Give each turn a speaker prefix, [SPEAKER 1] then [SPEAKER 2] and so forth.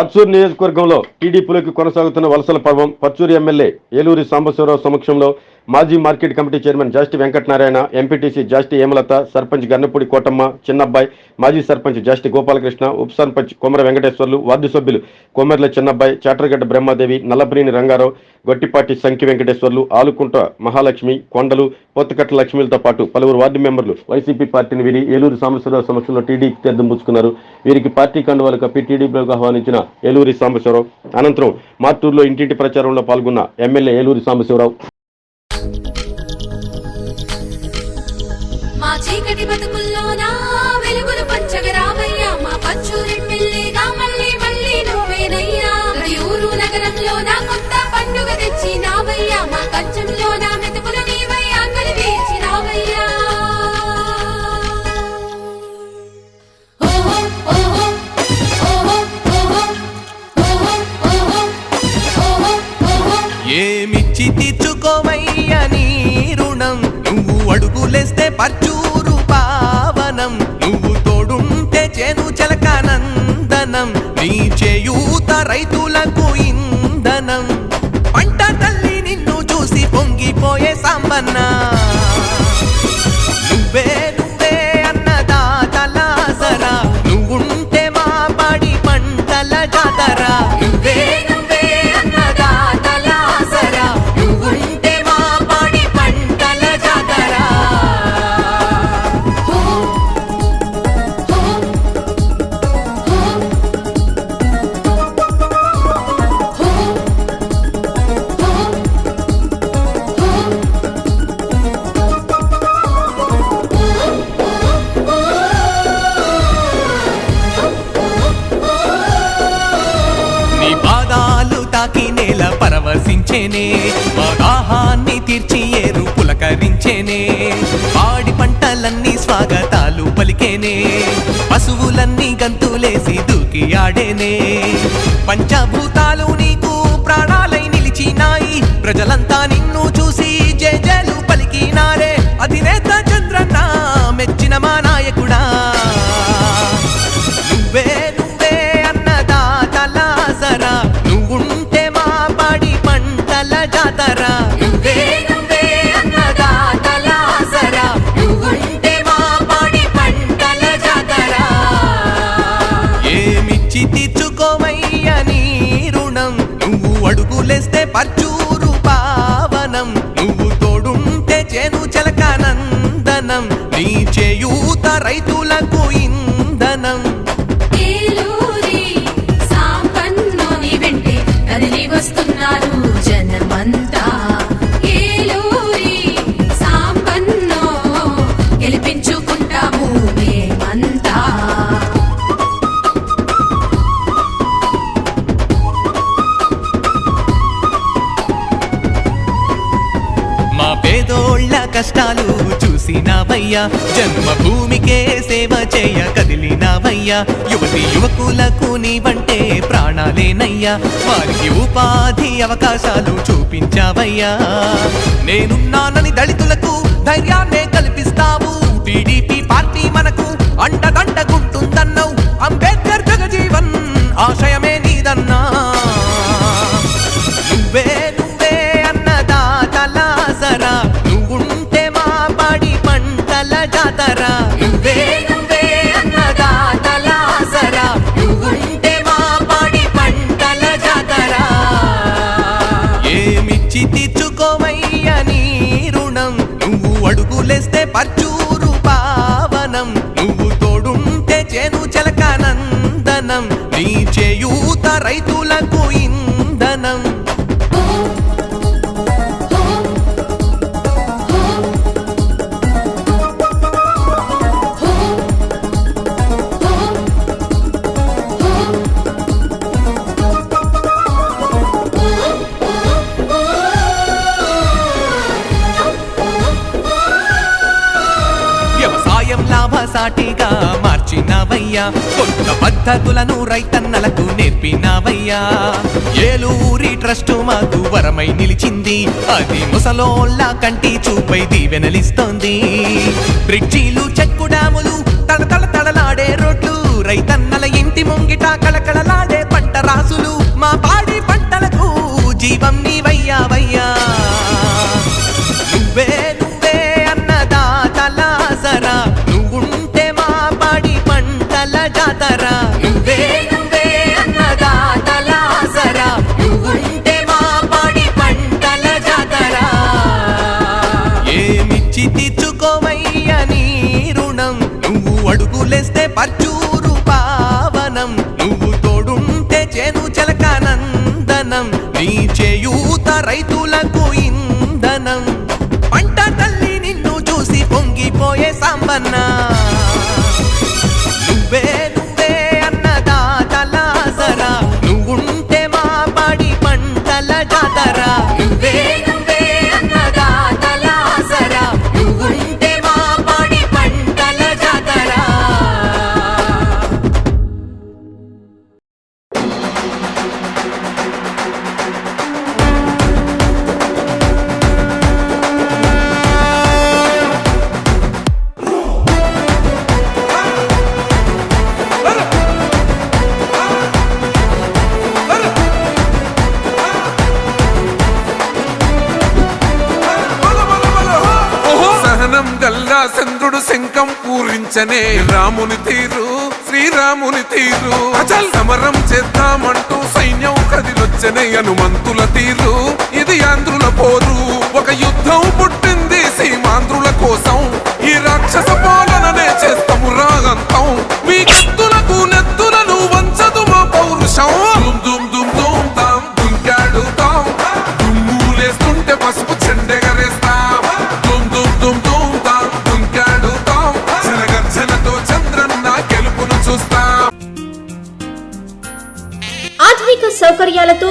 [SPEAKER 1] పర్చూరు నియోజకవర్గంలో టీడీపీలోకి కొనసాగుతున్న వలసల పర్వం పర్చూరు ఎమ్మెల్యే ఏలూరి సాంబశివరావు సమక్షంలో మాజీ market committee chairman Jasti Venkatanarayana MPTC Jasti Emalatha sarpanch Gannapudi Kotamma Chinnabbayi మాజీ సర్పంచ్ జాస్టి గోపాలకృష్ణ ఉప సర్పంచ్ కొమర వెంకటేశ్వర్లు వార్డు సభ్యులు కొమెర్ల చిన్నబ్బాయి చాటరగడ్డ బ్రహ్మాదేవి నల్లబ్రేని రంగారావు గొట్టిపాటి సంఖ్య వెంకటేశ్వర్లు ఆలుకుంట మహాలక్ష్మి కొండలు పొత్తకట్ల లక్ష్మిలతో పాటు పలువురు వార్డు మెంబర్లు వైసీపీ పార్టీని వీరి ఏలూరు సాంబశ్వరరావు సమక్షంలో టీడీకి తీర్థం పుచ్చుకున్నారు. వీరికి పార్టీ కండువాలు కప్పి టీడీపీలోకి ఆహ్వానించిన ఏలూరి సాంబశివరావు. అనంతరం మార్టూరులో ఇంటింటి ప్రచారంలో పాల్గొన్న ఎమ్మెల్యే ఏలూరి సాంబశివరావు.
[SPEAKER 2] వెలుగులు మా మళ్ళీ మళ్ళీ నువ్వేనయ్యా. కొత్త పండుగ తెచ్చి నావయ్యా. మా మెతుకులు నీవయ్యా. రావయ్యా
[SPEAKER 3] ఏమిచ్చి తీర్చుకోవయ్య రుణం? నువ్వు అడుగులేస్తే పర్చు తాకి నేల పరవశించేనే మా దాహాన్ని తీర్చి ఏరు పులకరించేనే పాడి పంటలన్నీ స్వాగతాలు పలికేనే పశువులన్నీ గంతులేసి దూకి ఆడేనే. పంచభూతాలు నీకు ప్రాణాలై నిలిచినాయి ప్రజలంతా నిన్ను నువ్వు పర్చూరు పావనం. నువ్వు తోడుంటే చేను చలకానందనం నీ చేయూత రైతులకు కష్టాలు చూసినావయ్యా. జన్మభూమికే సేవ చేయ కదిలినావయ్యా. యువతి యువకులకు నీవంటే ప్రాణాలేనయ్యా. వారికి ఉపాధి అవకాశాలు చూపించావయ్యా. నేనున్నానని దళితులకు ధైర్యాన్నే కల్పిస్తావు. టీడీపీ పార్టీ మనకు అండదండగుంటుందన్నావు. అంబేద్కర్ జగజీవన్ ఆశయమే అడుగులేస్తే పర్చూరు పావనం. నువ్వు తోడుంటే చేను చెలకానందనం నీ చేయూత రైతులకు సాటిగా మార్చినవయ్యా. కొత్త పద్ధతులను రైతన్నలకు నేర్పినవయ్యా. ఏలూరి ట్రస్ట్ మాకు వరమై నిలిచింది. అది ముసలోళ్ళ కంటి చూపై దీవెనలిస్తోంది. బ్రిడ్జీలు చెక్కు డాములు తడతడ తడలాడే రోడ్లు రైతన్నల ఇంటి ముంగిట కళకళలాడే పంట రాసులు మా రైతులకు ఇంధనం. పంట తల్లి నిన్ను చూసి పొంగిపోయే సాంబన్న.
[SPEAKER 4] శంఖం పూరించనే రాముని తీరు శ్రీరాముని తీరు. అచల్! సమరం చేద్దామంటూ సైన్యం కదిలొచ్చనే హనుమంతుల తీరు. ఇది ఆంధ్రుల పోరు. ఒక యుద్ధం పుట్టింది సీమాంధ్రుల కోసం. ఈ రాక్షస పాలననే చేస్తాము రాగంతం. మీ కత్తులకు నెత్తులను వంచదు మా పౌరుషం. దుమ్ దుమ్ దుమ్ దుమ్ తాం దుంకాడుతాం దుమ్ములేస్తుంటే పసుపు